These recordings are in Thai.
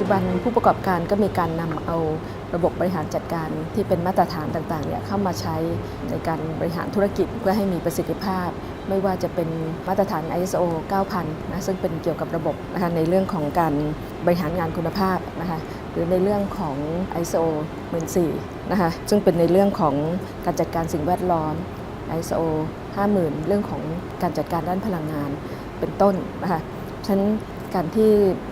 จุบันผู้ประกอบการก็มีการนำเอาระบบบริหารจัดการที่เป็นมาตรฐานต่างๆเนี่ยเข้ามาใช้ในการบริหารธุรกิจเพื่อให้มีประสิทธิภาพ ไม่ว่าจะเป็นมาตรฐาน ISO 9000นะซึ่งเป็นเกี่ยวกับระบบนะคะในเรื่องของการบริหารงานคุณภาพนะคะหรือในเรื่องของ ISO 14000นะคะซึ่งเป็นในเรื่องของการจัดการสิ่งแวดล้อม ISO 50,000 เรื่องของการจัดการด้านพลังงานเป็นต้นนะคะฉะนั้น การที่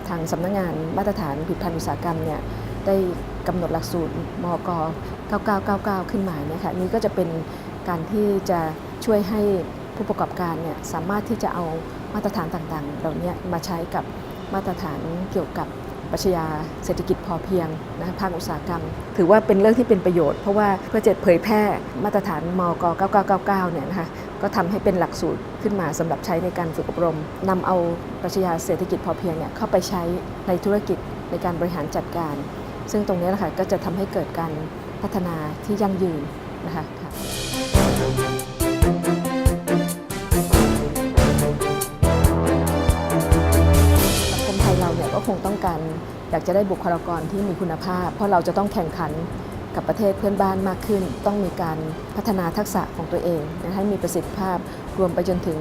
ทางสำนักงงานมาตรฐานผลิตภัณฑ์อุตสาหกรรมเนี่ยได้กำหนดหลักสูตรมก 9999 ขึ้นมาเนี่ยค่ะนี่ก็จะเป็นการที่จะช่วยให้ผู้ประกอบการเนี่ยสามารถที่จะเอามาตรฐานต่างๆ เหล่านี้มาใช้กับมาตรฐานเกี่ยวกับปรัชญาเศรษฐกิจพอเพียงนะภาคอุตสาหกรรม ถือว่าเป็นเรื่องที่เป็นประโยชน์เพราะว่าเพื่อจะเผยแพร่มาตรฐานมก 9999 เนี่ยนะคะ ก็ทำให้เป็นหลักสูตรขึ้นมาสำหรับใช้ในการฝึกอบรมนำเอาปรัชญาเศรษฐกิจพอเพียงเนี่ยเข้าไปใช้ในธุรกิจในการบริหารจัดการ ซึ่งตรงนี้แหละคะก็จะทำให้เกิดการพัฒนาที่ยั่งยืนนะคะค่ะสังคมไทยเราเนี่ยก็คงต้องการอยากจะได้บุคลากรที่มีคุณภาพ เพราะเราจะต้องแข่งขัน กับประเทศเพื่อนบ้านมากขึ้น ต้องมีการพัฒนาทักษะของตัวเองนะให้มีประสิทธิภาพรวมไปจนถึง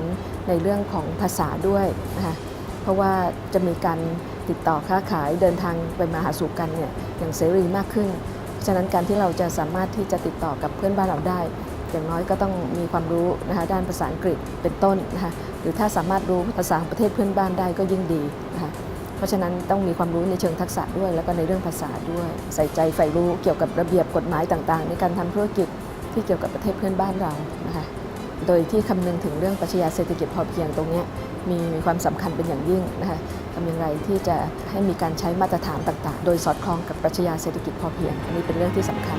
ในเรื่องของภาษาด้วยนะคะเพราะว่าจะมีการติดต่อค้าขายเดินทางไปมาหาสู่กันเนี่ยอย่างเสรีมากขึ้น ฉะนั้นการที่เราจะสามารถที่จะติดต่อกับเพื่อนบ้านเราได้ อย่างน้อยก็ต้องมีความรู้นะคะด้านภาษาอังกฤษเป็นต้นนะคะหรือถ้าสามารถรู้ภาษาของประเทศเพื่อนบ้านได้ก็ยิ่งดีนะคะ เพราะฉะนั้นต้องมีความรู้ในเชิงทักษะด้วย แล้วก็ในเรื่องภาษาด้วย ใส่ใจใฝ่รู้เกี่ยวกับระเบียบกฎหมายต่างๆ ในการทำธุรกิจที่เกี่ยวกับประเทศเพื่อนบ้านเรานะคะโดยที่คำนึงถึงเรื่องปรัชญาเศรษฐกิจพอเพียงตรงนี้มีมีความสำคัญเป็นอย่างยิ่งนะคะทำอย่างไรที่จะให้มีการใช้มาตรฐานต่างๆ โดยสอดคล้องกับปรัชญาเศรษฐกิจพอเพียง อันนี้เป็นเรื่องที่สำคัญ